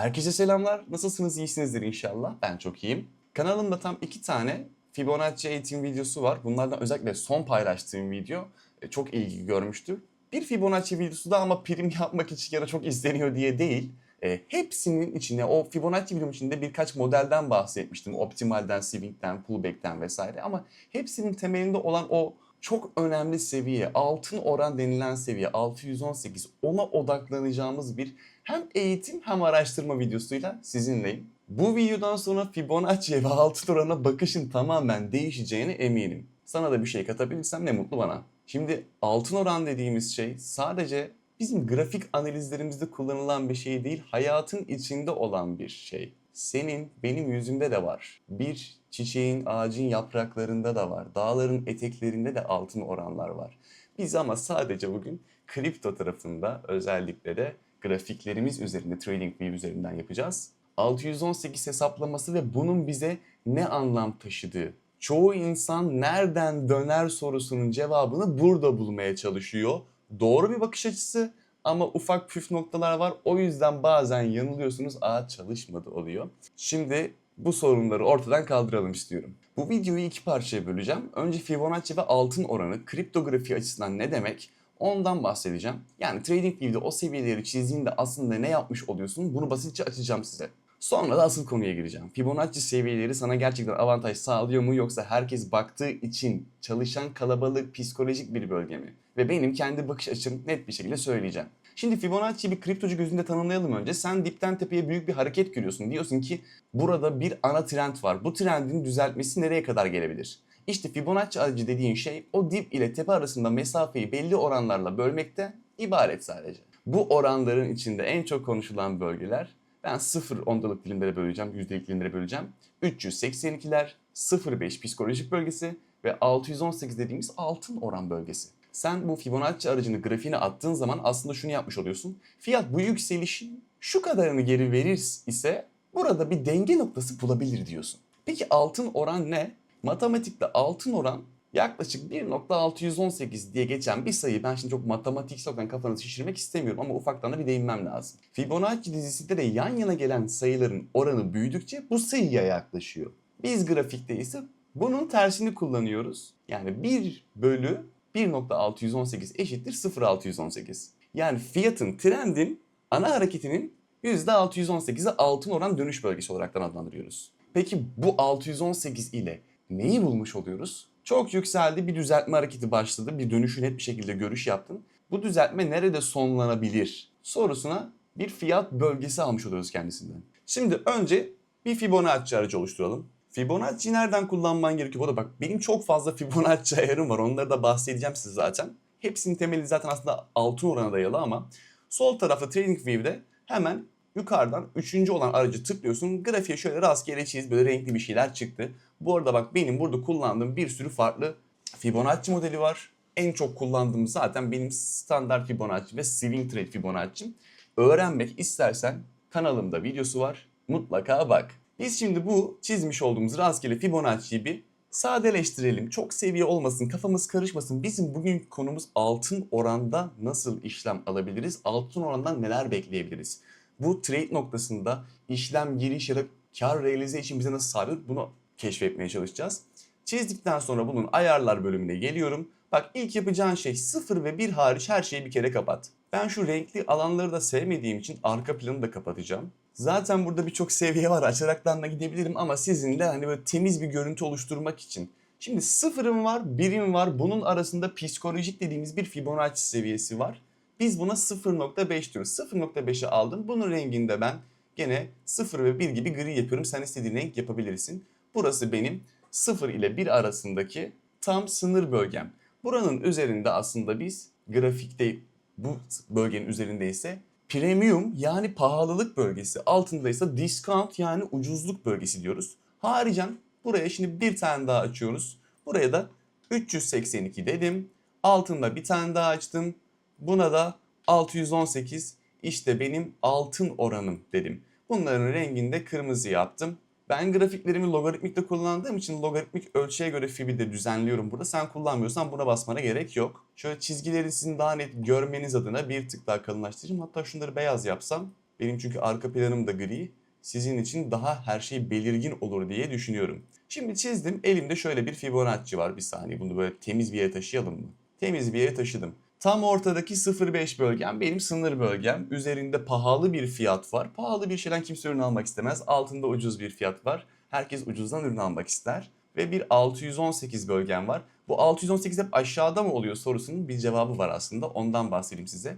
Herkese selamlar. Nasılsınız? İyisinizdir inşallah. Ben çok iyiyim. Kanalımda tam iki tane Fibonacci eğitim videosu var. Bunlardan özellikle son paylaştığım video e, çok ilgi görmüştü. Bir Fibonacci videosu da ama prim yapmak için ya da çok izleniyor diye değil. E, hepsinin içine, o Fibonacci videomun içinde birkaç modelden bahsetmiştim. Optimalden, swing'den, pullback'ten vesaire. Ama hepsinin temelinde olan o çok önemli seviye, altın oran denilen seviye 618. Ona odaklanacağımız bir hem eğitim hem araştırma videosuyla sizinleyim. Bu videodan sonra Fibonacci ve altın orana bakışın tamamen değişeceğine eminim. Sana da bir şey katabilirsem ne mutlu bana. Şimdi altın oran dediğimiz şey sadece bizim grafik analizlerimizde kullanılan bir şey değil, hayatın içinde olan bir şey. Senin, benim yüzümde de var. Bir çiçeğin, ağacın yapraklarında da var. Dağların eteklerinde de altın oranlar var. Biz ama sadece bugün kripto tarafında özellikle de grafiklerimiz üzerinde, TradingView üzerinden yapacağız. 618 hesaplaması ve bunun bize ne anlam taşıdığı. Çoğu insan nereden döner sorusunun cevabını burada bulmaya çalışıyor. Doğru bir bakış açısı ama ufak püf noktalar var. O yüzden bazen yanılıyorsunuz. Aa çalışmadı oluyor. Şimdi bu sorunları ortadan kaldıralım istiyorum. Bu videoyu iki parçaya böleceğim. Önce Fibonacci ve altın oranı kriptografi açısından ne demek? Ondan bahsedeceğim. Yani TradingView'de o seviyeleri çizdiğinde aslında ne yapmış oluyorsun? Bunu basitçe açacağım size. Sonra da asıl konuya gireceğim. Fibonacci seviyeleri sana gerçekten avantaj sağlıyor mu yoksa herkes baktığı için çalışan kalabalık psikolojik bir bölge mi? Ve benim kendi bakış açım net bir şekilde söyleyeceğim. Şimdi Fibonacci bir kriptocu gözünde tanımlayalım önce. Sen dipten tepeye büyük bir hareket görüyorsun. Diyorsun ki burada bir ana trend var. Bu trendin düzeltmesi nereye kadar gelebilir? İşte Fibonacci aracı dediğin şey o dip ile tepe arasında mesafeyi belli oranlarla bölmekte ibaret sadece. Bu oranların içinde en çok konuşulan bölgeler ben 0 ondalık dilimlere böleceğim, yüzdelik dilimlere böleceğim. 382'ler, 0.5 psikolojik bölgesi ve 618 dediğimiz altın oran bölgesi. Sen bu Fibonacci aracını grafiğine attığın zaman aslında şunu yapmış oluyorsun. Fiyat bu yükselişin şu kadarını geri verir ise burada bir denge noktası bulabilir diyorsun. Peki altın oran ne? Matematikte altın oran yaklaşık 1.618 diye geçen bir sayı. Ben şimdi çok matematiksel olarak kafanızı şişirmek istemiyorum ama ufaktan da bir değinmem lazım. Fibonacci dizisinde de yan yana gelen sayıların oranı büyüdükçe bu sayıya yaklaşıyor. Biz grafikte ise bunun tersini kullanıyoruz. Yani 1 bölü 1.618 eşittir 0.618. Yani fiyatın, trendin, ana hareketinin %618'e altın oran dönüş bölgesi olarak adlandırıyoruz. Peki bu 618 ile neyi bulmuş oluyoruz? Çok yükseldi, bir düzeltme hareketi başladı, bir dönüşü net bir şekilde görüş yaptın. Bu düzeltme nerede sonlanabilir sorusuna bir fiyat bölgesi almış oluyoruz kendisinden. Şimdi önce bir Fibonacci aracı oluşturalım. Fibonacci nereden kullanman gerekiyor? Bu da bak benim çok fazla Fibonacci ayarım var. Onları da bahsedeceğim size zaten. Hepsinin temeli zaten aslında altın orana dayalı ama sol tarafta TradingView'de hemen yukarıdan üçüncü olan aracı tıklıyorsun. Grafiğe şöyle rastgele çiz böyle renkli bir şeyler çıktı. Bu arada bak benim burada kullandığım bir sürü farklı Fibonacci modeli var. En çok kullandığım zaten benim standart Fibonacci ve Swing Trade Fibonacci'm. Öğrenmek istersen kanalımda videosu var. Mutlaka bak. Biz şimdi bu çizmiş olduğumuz rastgele Fibonacci'yi bir sadeleştirelim. Çok seviye olmasın, kafamız karışmasın. Bizim bugün konumuz altın oranda nasıl işlem alabiliriz? Altın orandan neler bekleyebiliriz? Bu trade noktasında işlem giriş ya da kar realize için bize nasıl sağlıyor? Bunu keşfetmeye çalışacağız. Çizdikten sonra bunun ayarlar bölümüne geliyorum. Bak ilk yapacağın şey 0 ve 1 hariç her şeyi bir kere kapat. Ben şu renkli alanları da sevmediğim için arka planı da kapatacağım. Zaten burada birçok seviye var. Açaraktan da gidebilirim ama sizin de hani böyle temiz bir görüntü oluşturmak için. Şimdi sıfırım var, birim var. Bunun arasında psikolojik dediğimiz bir Fibonacci seviyesi var. Biz buna 0.5 diyoruz. 0.5'i aldım. Bunun renginde ben gene 0 ve 1 gibi gri yapıyorum. Sen istediğin renk yapabilirsin. Burası benim 0 ile 1 arasındaki tam sınır bölgem. Buranın üzerinde aslında biz grafikte bu bölgenin üzerinde ise premium yani pahalılık bölgesi altındaysa discount yani ucuzluk bölgesi diyoruz. Haricen buraya şimdi bir tane daha açıyoruz. Buraya da 382 dedim. Altında bir tane daha açtım. Buna da 618 işte benim altın oranım dedim. Bunların rengini de kırmızı yaptım. Ben grafiklerimi logaritmikte kullandığım için logaritmik ölçüye göre fibi de düzenliyorum burada. Sen kullanmıyorsan buna basmana gerek yok. Şöyle çizgileri sizin daha net görmeniz adına bir tık daha kalınlaştırayım. Hatta şunları beyaz yapsam Benim çünkü arka planım da gri. Sizin için daha her şey belirgin olur diye düşünüyorum. Şimdi çizdim. Elimde şöyle bir Fibonacci var. Bir saniye bunu böyle temiz bir yere taşıyalım mı? Temiz bir yere taşıdım. Tam ortadaki 0.5 bölgem benim sınır bölgem. Üzerinde pahalı bir fiyat var. Pahalı bir şeyden kimse ürün almak istemez. Altında ucuz bir fiyat var. Herkes ucuzdan ürün almak ister. Ve bir 618 bölgem var. Bu 618 hep aşağıda mı oluyor sorusunun bir cevabı var aslında. Ondan bahsedeyim size.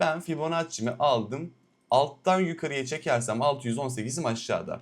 Ben Fibonacci'mi aldım. Alttan yukarıya çekersem 618'im aşağıda.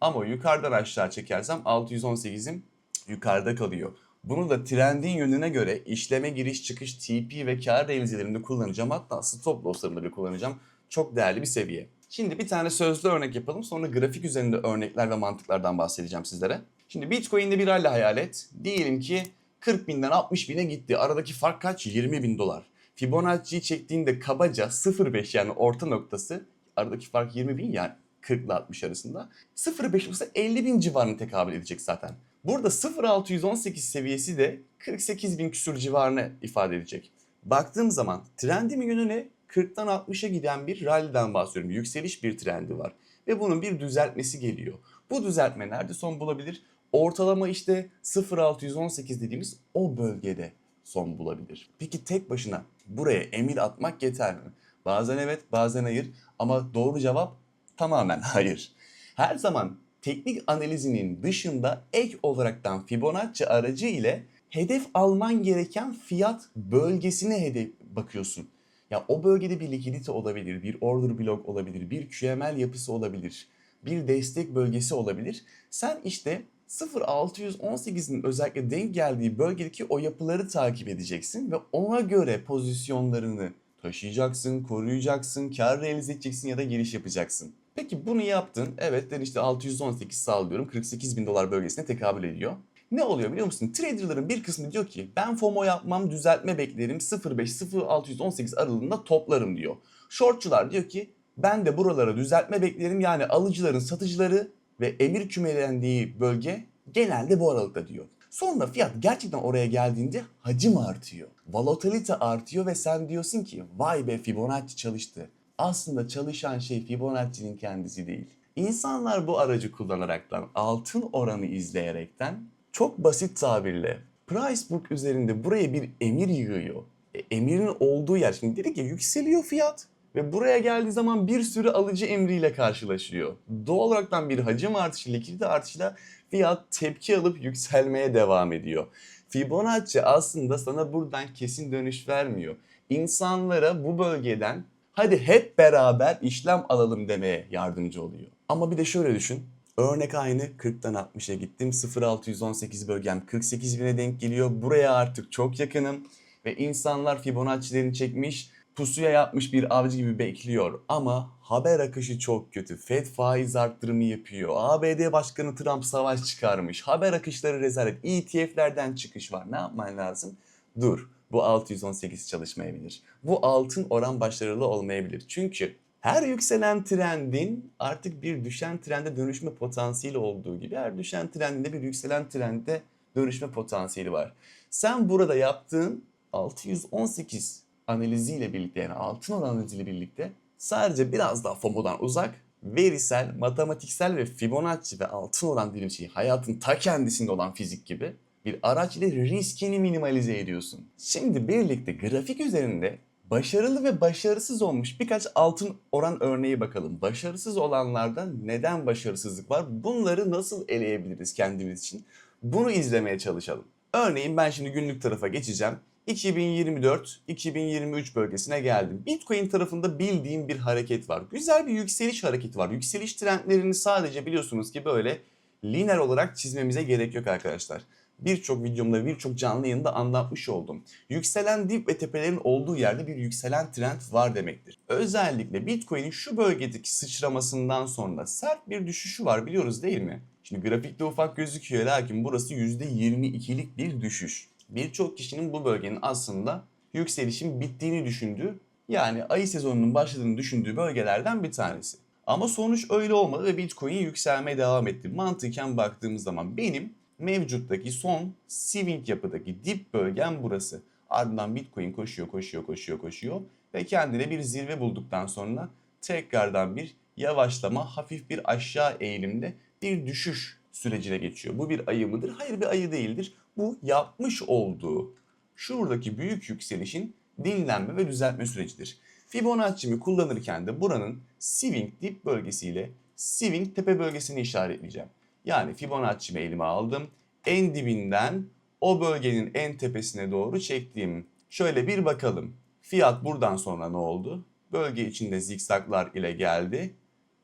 Ama yukarıdan aşağı çekersem 618'im yukarıda kalıyor. Bunu da trendin yönüne göre işleme giriş çıkış TP ve kar realizelerinde kullanacağım. Hatta stop losslarımda da kullanacağım. Çok değerli bir seviye. Şimdi bir tane sözlü örnek yapalım. Sonra grafik üzerinde örnekler ve mantıklardan bahsedeceğim sizlere. Şimdi Bitcoin'de bir rally hayal et. Diyelim ki 40 binden 60 bine gitti. Aradaki fark kaç? 20 bin dolar. Fibonacci'yi çektiğinde kabaca 0.5 yani orta noktası aradaki fark 20 bin yani 40 ile 60 arasında. 0.5 olsa 50 bin civarına tekabül edecek zaten. Burada 0.618 seviyesi de 48 bin küsur civarını ifade edecek. Baktığım zaman trendimin yönü ne? 40'tan 60'a giden bir rally'den bahsediyorum. Yükseliş bir trendi var. Ve bunun bir düzeltmesi geliyor. Bu düzeltme nerede son bulabilir? Ortalama işte 0.618 dediğimiz o bölgede son bulabilir. Peki tek başına buraya emir atmak yeter mi? Bazen evet, bazen hayır ama doğru cevap tamamen hayır. Her zaman teknik analizinin dışında ek olaraktan Fibonacci aracı ile hedef alman gereken fiyat bölgesine hedef bakıyorsun. Ya o bölgede bir likidite olabilir, bir order block olabilir, bir QML yapısı olabilir, bir destek bölgesi olabilir. Sen işte 0618'in özellikle denk geldiği bölgedeki o yapıları takip edeceksin ve ona göre pozisyonlarını taşıyacaksın, koruyacaksın, kar realize edeceksin ya da giriş yapacaksın. Peki bunu yaptın. Evet ben işte 618 sağlıyorum. 48 bin dolar bölgesine tekabül ediyor. Ne oluyor biliyor musun? Traderların bir kısmı diyor ki ben FOMO yapmam düzeltme beklerim 0.5-0.618 aralığında toplarım diyor. Shortçular diyor ki ben de buralara düzeltme beklerim yani alıcıların satıcıları ve emir kümelendiği bölge genelde bu aralıkta diyor. Sonra fiyat gerçekten oraya geldiğinde hacim artıyor. Volatilite artıyor ve sen diyorsun ki vay be Fibonacci çalıştı. Aslında çalışan şey Fibonacci'nin kendisi değil. İnsanlar bu aracı kullanaraktan, altın oranı izleyerekten çok basit tabirle price book üzerinde buraya bir emir yığıyor. E, emirin olduğu yer şimdi dedik ya yükseliyor fiyat ve buraya geldiği zaman bir sürü alıcı emriyle karşılaşıyor. Doğal olaraktan bir hacim artışı, likidite artışıyla fiyat tepki alıp yükselmeye devam ediyor. Fibonacci aslında sana buradan kesin dönüş vermiyor. İnsanlara bu bölgeden hadi hep beraber işlem alalım demeye yardımcı oluyor. Ama bir de şöyle düşün. Örnek aynı 40'tan 60'a gittim. 0618 bölgem 48 bine denk geliyor. Buraya artık çok yakınım. Ve insanlar Fibonacci'lerini çekmiş, pusuya yapmış bir avcı gibi bekliyor. Ama haber akışı çok kötü. Fed faiz arttırımı yapıyor. ABD Başkanı Trump savaş çıkarmış. Haber akışları rezalet. ETF'lerden çıkış var. Ne yapman lazım? Dur. Bu 618 çalışmayabilir. Bu altın oran başarılı olmayabilir. Çünkü her yükselen trendin artık bir düşen trende dönüşme potansiyeli olduğu gibi her düşen trendinde bir yükselen trende dönüşme potansiyeli var. Sen burada yaptığın 618 analiziyle birlikte yani altın oran analiziyle birlikte sadece biraz daha FOMO'dan uzak verisel, matematiksel ve Fibonacci ve altın oran dediğim şey hayatın ta kendisinde olan fizik gibi bir araç ile riskini minimalize ediyorsun. Şimdi birlikte grafik üzerinde başarılı ve başarısız olmuş birkaç altın oran örneği bakalım. Başarısız olanlarda neden başarısızlık var? Bunları nasıl eleyebiliriz kendimiz için? Bunu izlemeye çalışalım. Örneğin ben şimdi günlük tarafa geçeceğim. 2024-2023 bölgesine geldim. Bitcoin tarafında bildiğim bir hareket var. Güzel bir yükseliş hareketi var. Yükseliş trendlerini sadece biliyorsunuz ki böyle lineer olarak çizmemize gerek yok arkadaşlar. Birçok videomda, birçok canlı yayında anlatmış oldum. Yükselen dip ve tepelerin olduğu yerde bir yükselen trend var demektir. Özellikle Bitcoin'in şu bölgedeki sıçramasından sonra sert bir düşüşü var biliyoruz değil mi? Şimdi grafikte ufak gözüküyor lakin burası %22'lik bir düşüş birçok kişinin bu bölgenin aslında yükselişin bittiğini düşündüğü yani ayı sezonunun başladığını düşündüğü bölgelerden bir tanesi. Ama sonuç öyle olmadı ve Bitcoin yükselmeye devam etti. Mantıken baktığımız zaman benim mevcuttaki son swing yapıdaki dip bölgem burası. Ardından Bitcoin koşuyor, koşuyor, koşuyor, koşuyor ve kendine bir zirve bulduktan sonra tekrardan bir yavaşlama, hafif bir aşağı eğilimde bir düşüş sürecine geçiyor. Bu bir ayı mıdır? Hayır bir ayı değildir. Bu yapmış olduğu şuradaki büyük yükselişin dinlenme ve düzeltme sürecidir. Fibonacci'mi kullanırken de buranın swing dip bölgesiyle swing tepe bölgesini işaretleyeceğim. Yani Fibonacci'mi elime aldım. En dibinden o bölgenin en tepesine doğru çektiğim. Şöyle bir bakalım. Fiyat buradan sonra ne oldu? Bölge içinde zikzaklar ile geldi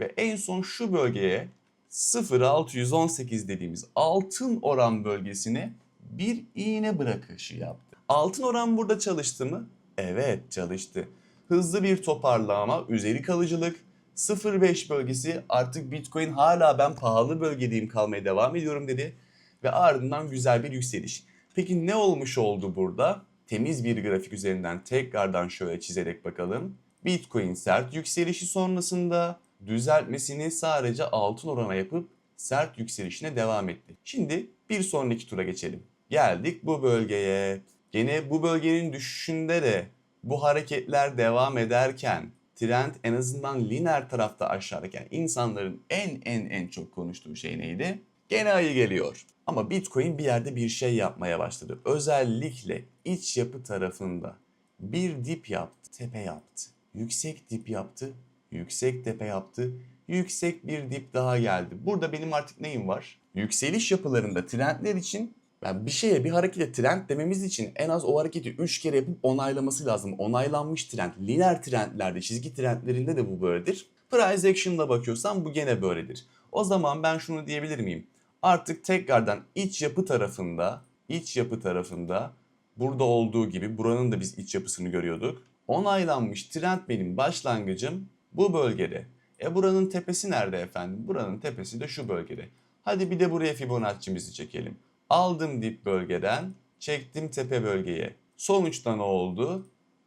ve en son şu bölgeye 0.618 dediğimiz altın oran bölgesine bir iğne bırakışı yaptı. Altın oran burada çalıştı mı? Evet çalıştı. Hızlı bir toparlama, üzeri kalıcılık, 0.5 bölgesi artık Bitcoin hala ben pahalı bölgedeyim kalmaya devam ediyorum dedi. Ve ardından güzel bir yükseliş. Peki ne olmuş oldu burada? Temiz bir grafik üzerinden tekrardan şöyle çizerek bakalım. Bitcoin sert yükselişi sonrasında düzeltmesini sadece altın orana yapıp sert yükselişine devam etti. Şimdi bir sonraki tura geçelim. Geldik bu bölgeye. Gene bu bölgenin düşüşünde de bu hareketler devam ederken trend en azından lineer tarafta aşağıdayken insanların en en en çok konuştuğu şey neydi? Gene ayı geliyor. Ama Bitcoin bir yerde bir şey yapmaya başladı. Özellikle iç yapı tarafında bir dip yaptı, tepe yaptı. Yüksek dip yaptı, yüksek tepe yaptı. Yüksek bir dip daha geldi. Burada benim artık neyim var? Yükseliş yapılarında trendler için yani bir şeye bir harekete trend dememiz için en az o hareketi 3 kere yapıp onaylaması lazım. Onaylanmış trend. Lineer trendlerde, çizgi trendlerinde de bu böyledir. Price action'da bakıyorsam bu gene böyledir. O zaman ben şunu diyebilir miyim? Artık tekrardan iç yapı tarafında, iç yapı tarafında burada olduğu gibi buranın da biz iç yapısını görüyorduk. Onaylanmış trend benim başlangıcım bu bölgede. E buranın tepesi nerede efendim? Buranın tepesi de şu bölgede. Hadi bir de buraya Fibonacci'mizi çekelim. Aldım dip bölgeden, çektim tepe bölgeye. Sonuçta ne oldu?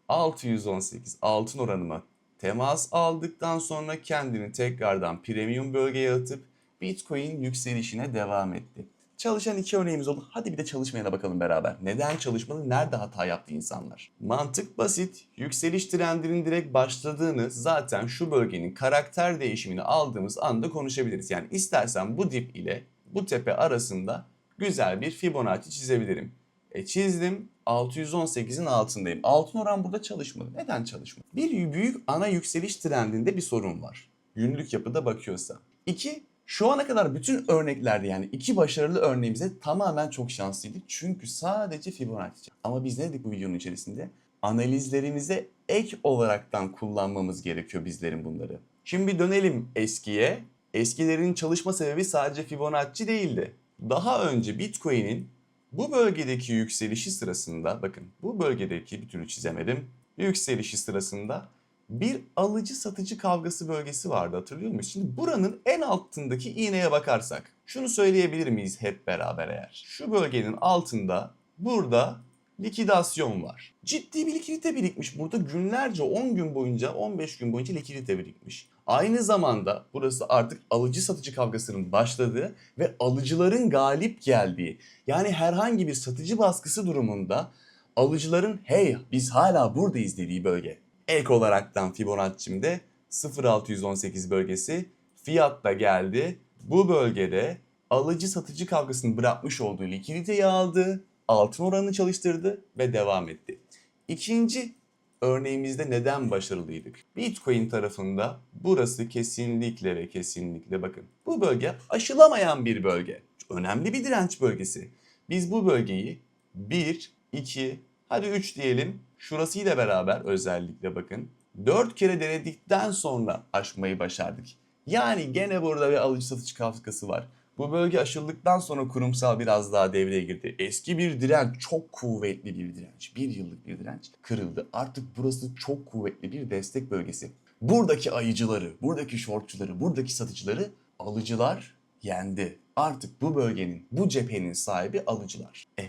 618 altın oranıma temas aldıktan sonra kendini tekrardan premium bölgeye atıp Bitcoin yükselişine devam etti. Çalışan iki örneğimiz oldu. Hadi bir de çalışmayana bakalım beraber. Neden çalışmadı? Nerede hata yaptı insanlar? Mantık basit. Yükseliş trendinin direkt başladığını zaten şu bölgenin karakter değişimini aldığımız anda konuşabiliriz. Yani istersen bu dip ile bu tepe arasında güzel bir Fibonacci çizebilirim. E çizdim 618'in altındayım. Altın oran burada çalışmadı. Neden çalışmadı? Bir büyük ana yükseliş trendinde bir sorun var. Günlük yapıda bakıyorsa. İki, şu ana kadar bütün örneklerde yani iki başarılı örneğimize tamamen çok şanslıydık. Çünkü sadece Fibonacci. Ama biz ne dedik bu videonun içerisinde? Analizlerimize ek olaraktan kullanmamız gerekiyor bizlerin bunları. Şimdi dönelim eskiye. Eskilerin çalışma sebebi sadece Fibonacci değildi. Daha önce Bitcoin'in bu bölgedeki yükselişi sırasında bakın bu bölgedeki bir türlü çizemedim. Yükselişi sırasında bir alıcı satıcı kavgası bölgesi vardı hatırlıyor musunuz? Şimdi buranın en altındaki iğneye bakarsak şunu söyleyebilir miyiz hep beraber eğer? Şu bölgenin altında burada likidasyon var. Ciddi bir likidite birikmiş. Burada günlerce 10 gün boyunca 15 gün boyunca likidite birikmiş. Aynı zamanda burası artık alıcı satıcı kavgasının başladığı ve alıcıların galip geldiği yani herhangi bir satıcı baskısı durumunda alıcıların hey biz hala buradayız dediği bölge. Ek olaraktan Fibonacci'mde 0618 bölgesi fiyat da geldi. Bu bölgede alıcı satıcı kavgasını bırakmış olduğu likiditeyi aldı, altın oranını çalıştırdı ve devam etti. İkinci örneğimizde neden başarılıydık? Bitcoin tarafında burası kesinlikle ve kesinlikle bakın. Bu bölge aşılamayan bir bölge. Önemli bir direnç bölgesi. Biz bu bölgeyi 1, 2, hadi 3 diyelim. Şurasıyla beraber özellikle bakın. 4 kere denedikten sonra aşmayı başardık. Yani gene burada bir alıcı satıcı kavgası var. Bu bölge aşıldıktan sonra kurumsal biraz daha devreye girdi. Eski bir direnç, çok kuvvetli bir direnç, bir yıllık bir direnç kırıldı. Artık burası çok kuvvetli bir destek bölgesi. Buradaki ayıcıları, buradaki shortçuları, buradaki satıcıları alıcılar yendi. Artık bu bölgenin, bu cephenin sahibi alıcılar. E,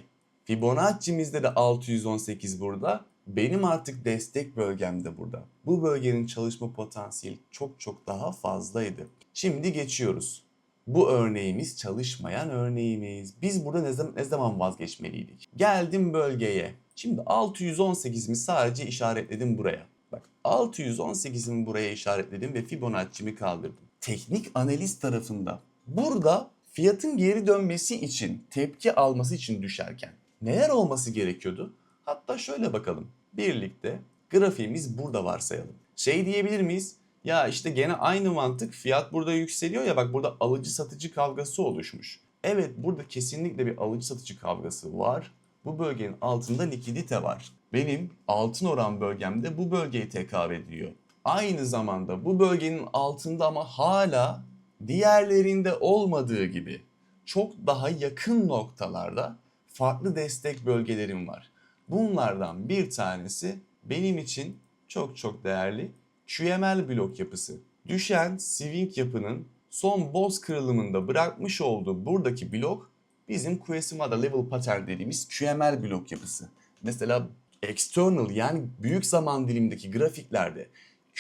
Fibonacci'mizde de 618 burada. Benim artık destek bölgem de burada. Bu bölgenin çalışma potansiyeli çok çok daha fazlaydı. Şimdi geçiyoruz. Bu örneğimiz çalışmayan örneğimiz. Biz burada ne zaman, ne zaman vazgeçmeliydik? Geldim bölgeye. Şimdi 618'mi sadece işaretledim buraya. Bak 618'imi buraya işaretledim ve Fibonacci'mi kaldırdım. Teknik analiz tarafında burada fiyatın geri dönmesi için, tepki alması için düşerken neler olması gerekiyordu? Hatta şöyle bakalım. Birlikte grafiğimiz burada varsayalım. Şey diyebilir miyiz? Ya işte gene aynı mantık fiyat burada yükseliyor ya bak burada alıcı satıcı kavgası oluşmuş. Evet burada kesinlikle bir alıcı satıcı kavgası var. Bu bölgenin altında likidite var. Benim altın oran bölgemde bu bölgeye tekabül ediyor. Aynı zamanda bu bölgenin altında ama hala diğerlerinde olmadığı gibi çok daha yakın noktalarda farklı destek bölgelerim var. Bunlardan bir tanesi benim için çok çok değerli QML blok yapısı. Düşen swing yapının son boz kırılımında bırakmış olduğu buradaki blok bizim Kuesimada level pattern dediğimiz QML blok yapısı. Mesela external yani büyük zaman dilimdeki grafiklerde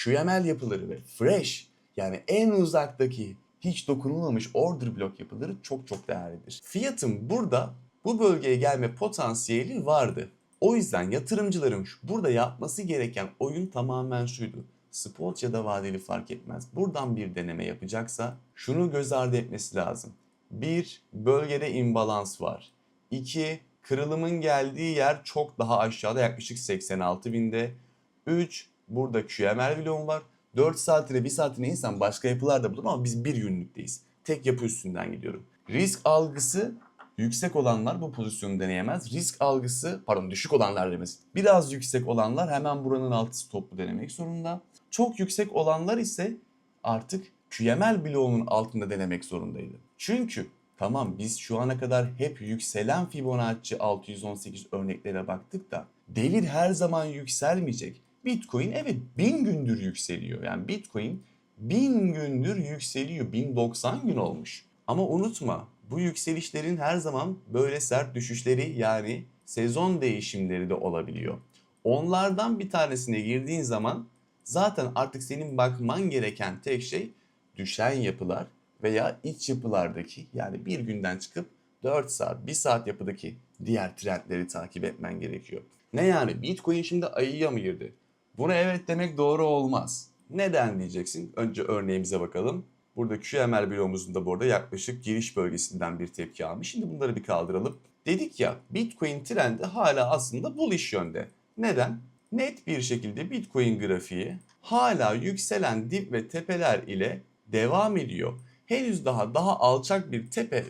QML yapıları ve fresh yani en uzaktaki hiç dokunulmamış order blok yapıları çok çok değerlidir. Fiyatın burada bu bölgeye gelme potansiyeli vardı. O yüzden yatırımcıların burada yapması gereken oyun tamamen şuydu. Spot ya da vadeli fark etmez. Buradan bir deneme yapacaksa şunu göz ardı etmesi lazım. Bir, bölgede imbalans var. İki, kırılımın geldiği yer çok daha aşağıda yaklaşık 86 binde. Üç, burada QML bloğum var. 4 saatine 1 saatine insan başka yapılar da bulur ama biz bir günlükteyiz. Tek yapı üstünden gidiyorum. Risk algısı yüksek olanlar bu pozisyonu deneyemez. Risk algısı pardon düşük olanlar demesi. Biraz yüksek olanlar hemen buranın altı stoplu denemek zorunda. Çok yüksek olanlar ise artık QML bloğunun altında denemek zorundaydı. Çünkü tamam biz şu ana kadar hep yükselen Fibonacci 618 örneklere baktık da devir her zaman yükselmeyecek. Bitcoin evet bin gündür yükseliyor. Yani Bitcoin bin gündür yükseliyor. 1090 gün olmuş. Ama unutma bu yükselişlerin her zaman böyle sert düşüşleri yani sezon değişimleri de olabiliyor. Onlardan bir tanesine girdiğin zaman zaten artık senin bakman gereken tek şey düşen yapılar veya iç yapılardaki yani bir günden çıkıp 4 saat, 1 saat yapıdaki diğer trendleri takip etmen gerekiyor. Ne yani Bitcoin şimdi ayıya mı girdi? Buna evet demek doğru olmaz. Neden diyeceksin? Önce örneğimize bakalım. Burada QML bloğumuzun da bu arada yaklaşık giriş bölgesinden bir tepki almış. Şimdi bunları bir kaldıralım. Dedik ya Bitcoin trendi hala aslında bullish yönde. Neden? Net bir şekilde Bitcoin grafiği hala yükselen dip ve tepeler ile devam ediyor. Henüz daha daha alçak bir tepe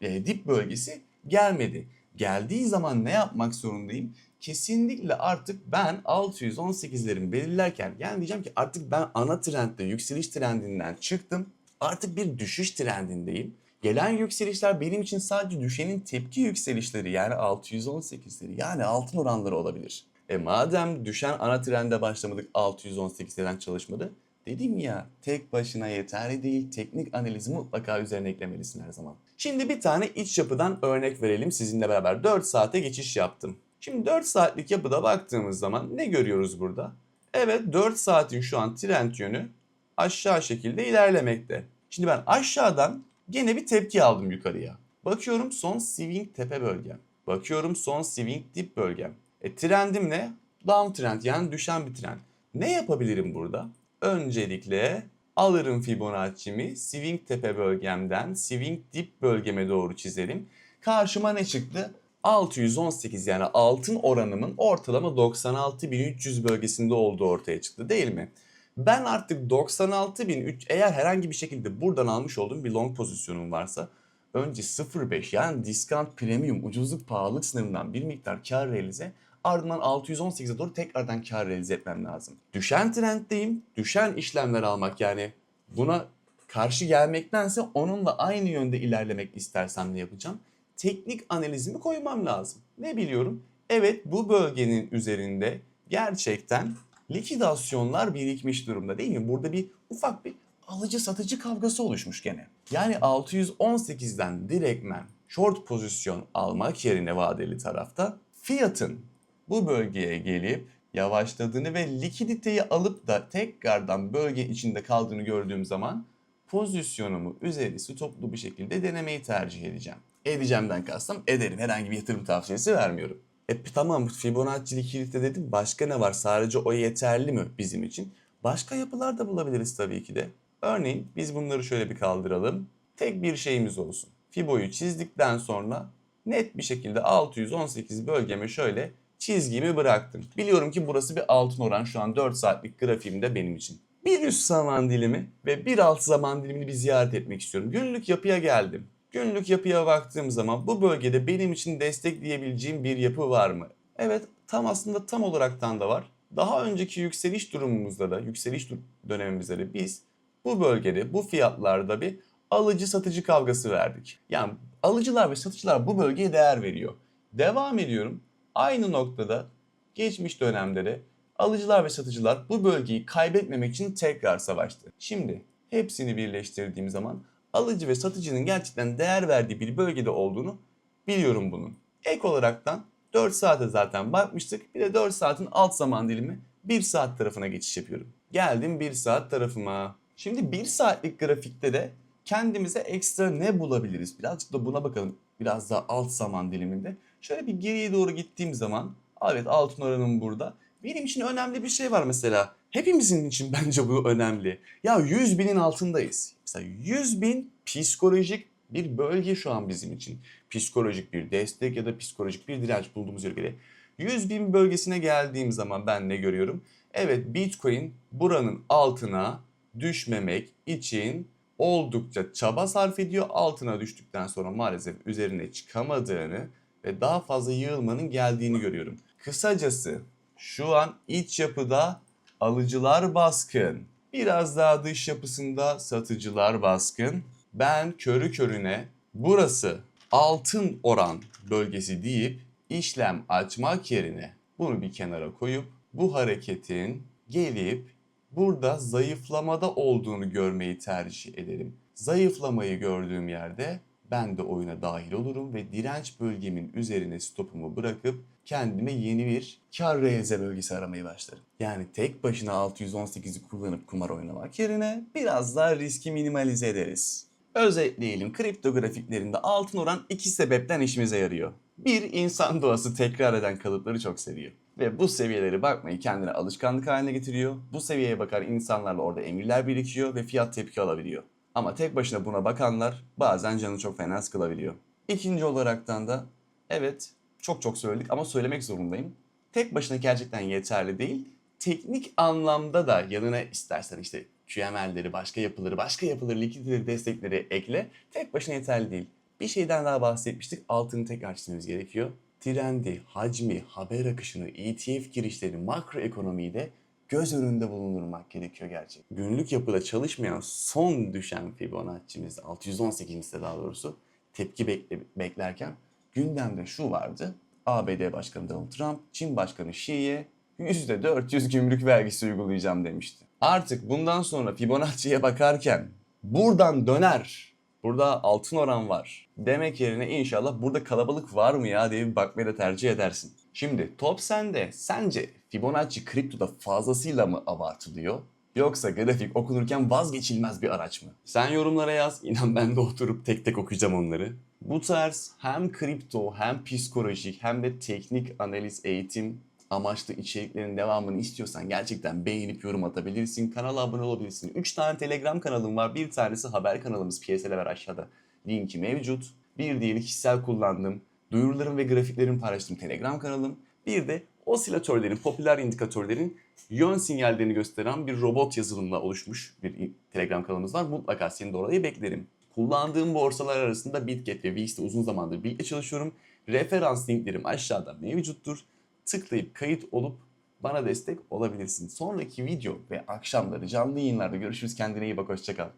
e, dip bölgesi gelmedi. Geldiği zaman ne yapmak zorundayım? Kesinlikle artık ben 618'lerin belirlerken yani diyeceğim ki artık ben ana trendde yükseliş trendinden çıktım. Artık bir düşüş trendindeyim. Gelen yükselişler benim için sadece düşenin tepki yükselişleri yani 618'leri yani altın oranları olabilir. E madem düşen ana trende başlamadık 618'lerden çalışmadı. Dedim ya tek başına yeterli değil teknik analizi mutlaka üzerine eklemelisin her zaman. Şimdi bir tane iç yapıdan örnek verelim sizinle beraber 4 saate geçiş yaptım. Şimdi 4 saatlik yapıda baktığımız zaman ne görüyoruz burada? Evet 4 saatin şu an trend yönü aşağı şekilde ilerlemekte. Şimdi ben aşağıdan gene bir tepki aldım yukarıya. Bakıyorum son swing tepe bölgem. Bakıyorum son swing dip bölgem. E trendim ne? Down trend yani düşen bir trend. Ne yapabilirim burada? Öncelikle alırım Fibonacci'mi swing tepe bölgemden swing dip bölgeme doğru çizerim. Karşıma ne çıktı? 618 yani altın oranımın ortalama 96.300 bölgesinde olduğu ortaya çıktı değil mi? Ben artık 96.300 eğer herhangi bir şekilde buradan almış olduğum bir long pozisyonum varsa önce 0.5 yani discount premium ucuzluk pahalılık sınırından bir miktar kar realize ardından 618'e doğru tekrardan kar realize etmem lazım. Düşen trenddeyim. Düşen işlemler almak yani buna karşı gelmektense onunla aynı yönde ilerlemek istersem ne yapacağım? Teknik analizimi koymam lazım. Ne biliyorum? Evet bu bölgenin üzerinde gerçekten likidasyonlar birikmiş durumda değil mi? Burada bir ufak bir alıcı satıcı kavgası oluşmuş gene. Yani 618'den direktmen short pozisyon almak yerine vadeli tarafta fiyatın bu bölgeye gelip yavaşladığını ve likiditeyi alıp da tekrardan bölge içinde kaldığını gördüğüm zaman pozisyonumu üzeri stoplu bir şekilde denemeyi tercih edeceğim. Edeceğimden kastım ederim. Herhangi bir yatırım tavsiyesi vermiyorum. E tamam Fibonacci likidite dedim. Başka ne var? Sadece o yeterli mi bizim için? Başka yapılar da bulabiliriz tabii ki de. Örneğin biz bunları şöyle bir kaldıralım. Tek bir şeyimiz olsun. Fibo'yu çizdikten sonra net bir şekilde 618 bölgeme şöyle çizgimi bıraktım. Biliyorum ki burası bir altın oran şu an 4 saatlik grafiğimde benim için. Bir üst zaman dilimi ve bir alt zaman dilimini bir ziyaret etmek istiyorum. Günlük yapıya geldim. Günlük yapıya baktığım zaman bu bölgede benim için destekleyebileceğim bir yapı var mı? Evet tam aslında tam olaraktan da var. Daha önceki yükseliş durumumuzda da, yükseliş dönemimizde de biz bu bölgede, bu fiyatlarda bir alıcı satıcı kavgası verdik. Yani alıcılar ve satıcılar bu bölgeye değer veriyor. Devam ediyorum. Aynı noktada geçmiş dönemde de alıcılar ve satıcılar bu bölgeyi kaybetmemek için tekrar savaştı. Şimdi hepsini birleştirdiğim zaman alıcı ve satıcının gerçekten değer verdiği bir bölgede olduğunu biliyorum bunun. Ek olaraktan 4 saate zaten bakmıştık. Bir de 4 saatin alt zaman dilimi 1 saat tarafına geçiş yapıyorum. Geldim 1 saat tarafıma. Şimdi 1 saatlik grafikte de kendimize ekstra ne bulabiliriz? Birazcık da buna bakalım. Biraz daha alt zaman diliminde. Şöyle bir geriye doğru gittiğim zaman evet altın oranım burada. Benim için önemli bir şey var mesela. Hepimizin için bence bu önemli. Ya 100 binin altındayız. Mesela 100 bin psikolojik bir bölge şu an bizim için. Psikolojik bir destek ya da psikolojik bir direnç bulduğumuz ülkede. 100 bin bölgesine geldiğim zaman ben ne görüyorum? Evet Bitcoin buranın altına düşmemek için oldukça çaba sarf ediyor. Altına düştükten sonra maalesef üzerine çıkamadığını ve daha fazla yığılmanın geldiğini görüyorum. Kısacası şu an iç yapıda alıcılar baskın. Biraz daha dış yapısında satıcılar baskın. Ben körü körüne burası altın oran bölgesi deyip işlem açmak yerine bunu bir kenara koyup bu hareketin gelip burada zayıflamada olduğunu görmeyi tercih ederim. Zayıflamayı gördüğüm yerde ben de oyuna dahil olurum ve direnç bölgemin üzerine stopumu bırakıp kendime yeni bir kar realize bölgesi aramayı başlarım. Yani tek başına 618'i kullanıp kumar oynamak yerine biraz daha riski minimalize ederiz. Özetleyelim kripto grafiklerinde altın oran iki sebepten işimize yarıyor. Bir, insan doğası tekrar eden kalıpları çok seviyor. Ve bu seviyelere bakmayı kendine alışkanlık haline getiriyor. Bu seviyeye bakar insanlarla orada emirler birikiyor ve fiyat tepki alabiliyor. Ama tek başına buna bakanlar bazen canı çok fena sıkılabiliyor. İkinci olaraktan da evet çok çok söyledik ama söylemek zorundayım. Tek başına gerçekten yeterli değil. Teknik anlamda da yanına istersen işte QML'leri, başka yapıları, başka yapıları, likiditeleri, destekleri ekle. Tek başına yeterli değil. Bir şeyden daha bahsetmiştik. Altını tekrar çizmemiz gerekiyor. Trendi, hacmi, haber akışını, ETF girişleri, makro ekonomiyi de göz önünde bulundurmak gerekiyor gerçekten. Günlük yapıda çalışmayan son düşen Fibonacci'miz 618'imizde daha doğrusu tepki bekle, beklerken gündemde şu vardı. ABD Başkanı Donald Trump, Çin Başkanı Xi'ye %400 gümrük vergisi uygulayacağım demişti. Artık bundan sonra Fibonacci'ye bakarken buradan döner. Burada altın oran var. Demek yerine inşallah burada kalabalık var mı ya diye bir bakmayı da tercih edersin. Şimdi top sende. Sence Fibonacci kriptoda fazlasıyla mı abartılıyor? Yoksa grafik okunurken vazgeçilmez bir araç mı? Sen yorumlara yaz. İnan ben de oturup tek tek okuyacağım onları. Bu tarz hem kripto hem psikolojik hem de teknik analiz eğitim amaçlı içeriklerin devamını istiyorsan gerçekten beğenip yorum atabilirsin. Kanala abone olabilirsin. 3 tane Telegram kanalım var. Bir tanesi haber kanalımız PSL var aşağıda. Linki mevcut. Bir diğeri kişisel kullandığım, duyurularım ve grafiklerimi paylaştığım Telegram kanalım. Bir de osilatörlerin, popüler indikatörlerin yön sinyallerini gösteren bir robot yazılımla oluşmuş bir Telegram kanalımız var. Mutlaka seni de oraya beklerim. Kullandığım borsalar arasında Bitget ve VIX'te uzun zamandır birlikte çalışıyorum. Referans linklerim aşağıda mevcuttur. Tıklayıp kayıt olup bana destek olabilirsin. Sonraki video ve akşamları canlı yayınlarda görüşürüz. Kendine iyi bak. Hoşçakal.